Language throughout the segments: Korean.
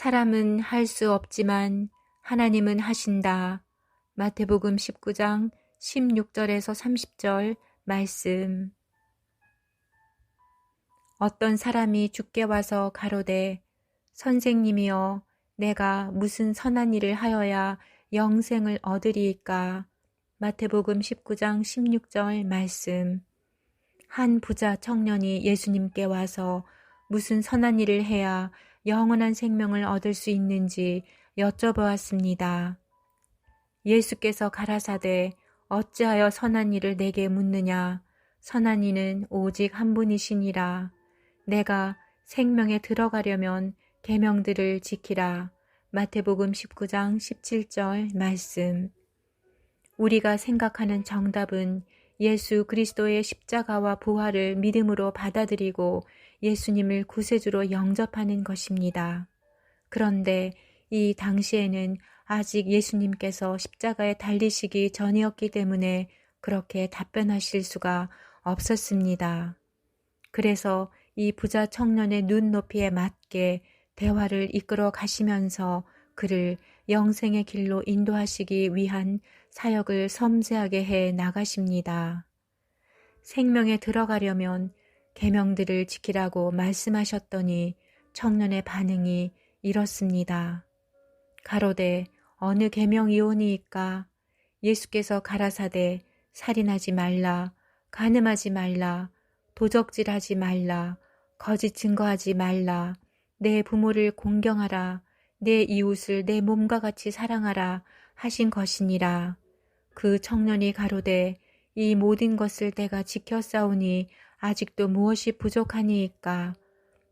사람은 할 수 없지만 하나님은 하신다. 마태복음 19장 16절에서 30절 말씀. 어떤 사람이 죽게 와서 가로되 선생님이여 내가 무슨 선한 일을 하여야 영생을 얻으리이까. 마태복음 19장 16절 말씀. 한 부자 청년이 예수님께 와서 무슨 선한 일을 해야 영원한 생명을 얻을 수 있는지 여쭤보았습니다. 예수께서 가라사대 어찌하여 선한 일을 내게 묻느냐? 선한 이는 오직 한 분이시니라. 내가 생명에 들어가려면 계명들을 지키라. 마태복음 19장 17절 말씀. 우리가 생각하는 정답은 예수 그리스도의 십자가와 부활을 믿음으로 받아들이고 예수님을 구세주로 영접하는 것입니다. 그런데 이 당시에는 아직 예수님께서 십자가에 달리시기 전이었기 때문에 그렇게 답변하실 수가 없었습니다. 그래서 이 부자 청년의 눈높이에 맞게 대화를 이끌어 가시면서 그를 영생의 길로 인도하시기 위한 사역을 섬세하게 해 나가십니다. 생명에 들어가려면 계명들을 지키라고 말씀하셨더니 청년의 반응이 이렇습니다. 가로되 어느 계명이오니이까 예수께서 가라사대 살인하지 말라 가늠하지 말라 도적질하지 말라 거짓 증거하지 말라 내 부모를 공경하라 내 이웃을 내 몸과 같이 사랑하라 하신 것이니라. 그 청년이 가로되 이 모든 것을 내가 지켰사오니 아직도 무엇이 부족하니이까.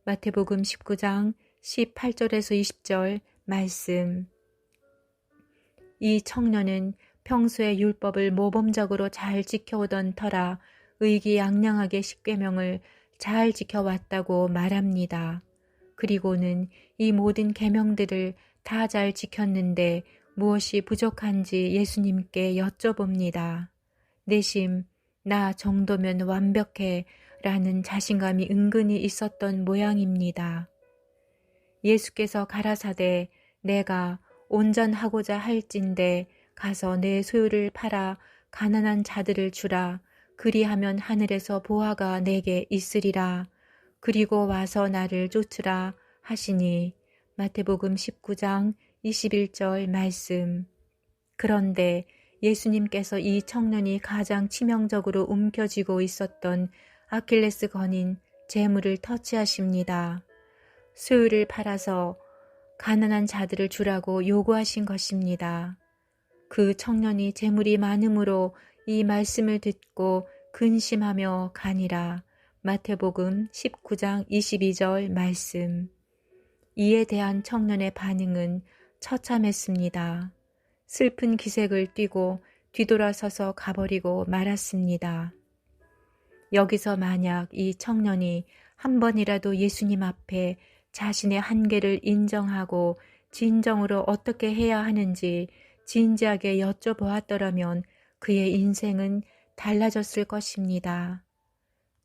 마태복음 19장 18절에서 20절 말씀. 이 청년은 평소에 율법을 모범적으로 잘 지켜오던 터라 의기양양하게 십계명을 잘 지켜왔다고 말합니다. 그리고는 이 모든 계명들을 다 잘 지켰는데 무엇이 부족한지 예수님께 여쭤봅니다. 내심 나 정도면 완벽해 라는 자신감이 은근히 있었던 모양입니다. 예수께서 가라사대 내가 온전하고자 할진대 가서 내 소유를 팔아 가난한 자들을 주라 그리하면 하늘에서 보화가 내게 있으리라 그리고 와서 나를 쫓으라 하시니 마태복음 19장 21절 말씀. 그런데 예수님께서 이 청년이 가장 치명적으로 움켜쥐고 있었던 아킬레스 건인 재물을 터치하십니다. 수유를 팔아서 가난한 자들을 주라고 요구하신 것입니다. 그 청년이 재물이 많으므로 이 말씀을 듣고 근심하며 가니라. 마태복음 19장 22절 말씀. 이에 대한 청년의 반응은 처참했습니다. 슬픈 기색을 띠고 뒤돌아서서 가버리고 말았습니다. 여기서 만약 이 청년이 한 번이라도 예수님 앞에 자신의 한계를 인정하고 진정으로 어떻게 해야 하는지 진지하게 여쭤보았더라면 그의 인생은 달라졌을 것입니다.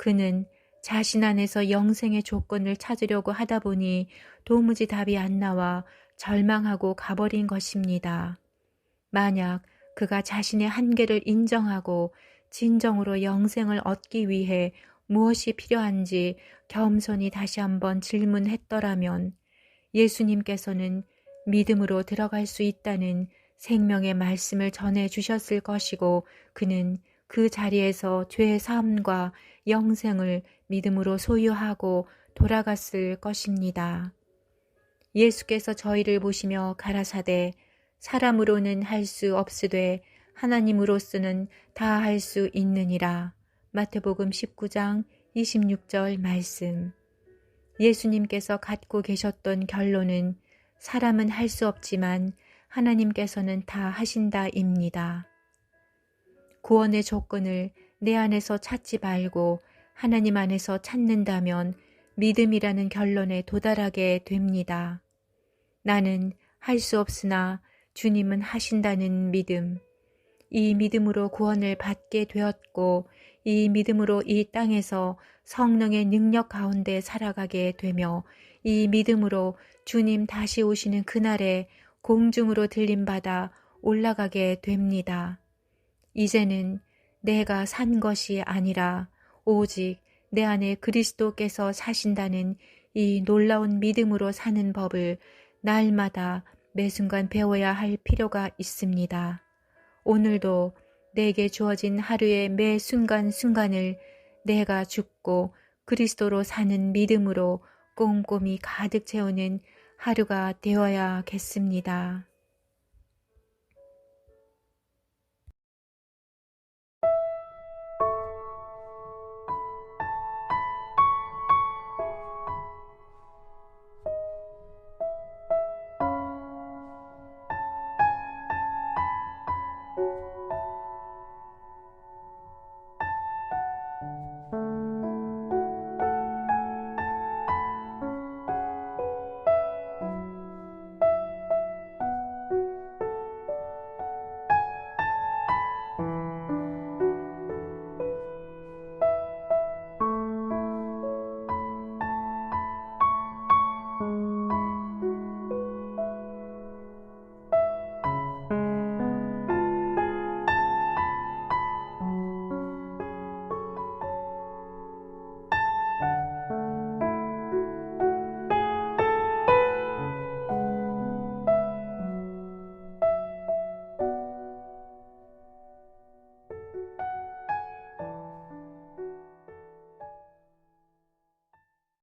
그는 자신 안에서 영생의 조건을 찾으려고 하다 보니 도무지 답이 안 나와 절망하고 가버린 것입니다. 만약 그가 자신의 한계를 인정하고 진정으로 영생을 얻기 위해 무엇이 필요한지 겸손히 다시 한번 질문했더라면 예수님께서는 믿음으로 들어갈 수 있다는 생명의 말씀을 전해 주셨을 것이고 그는 그 자리에서 죄의 삶과 영생을 믿음으로 소유하고 돌아갔을 것입니다. 예수께서 저희를 보시며 가라사대 사람으로는 할 수 없으되 하나님으로서는 다 할 수 있느니라. 마태복음 19장 26절 말씀. 예수님께서 갖고 계셨던 결론은 사람은 할 수 없지만 하나님께서는 다 하신다입니다. 구원의 조건을 내 안에서 찾지 말고 하나님 안에서 찾는다면 믿음이라는 결론에 도달하게 됩니다. 나는 할 수 없으나 주님은 하신다는 믿음. 이 믿음으로 구원을 받게 되었고 이 믿음으로 이 땅에서 성령의 능력 가운데 살아가게 되며 이 믿음으로 주님 다시 오시는 그날에 공중으로 들림받아 올라가게 됩니다. 이제는 내가 산 것이 아니라 오직 내 안에 그리스도께서 사신다는 이 놀라운 믿음으로 사는 법을 날마다 매 순간 배워야 할 필요가 있습니다. 오늘도 내게 주어진 하루의 매 순간순간을 내가 죽고 그리스도로 사는 믿음으로 꼼꼼히 가득 채우는 하루가 되어야겠습니다.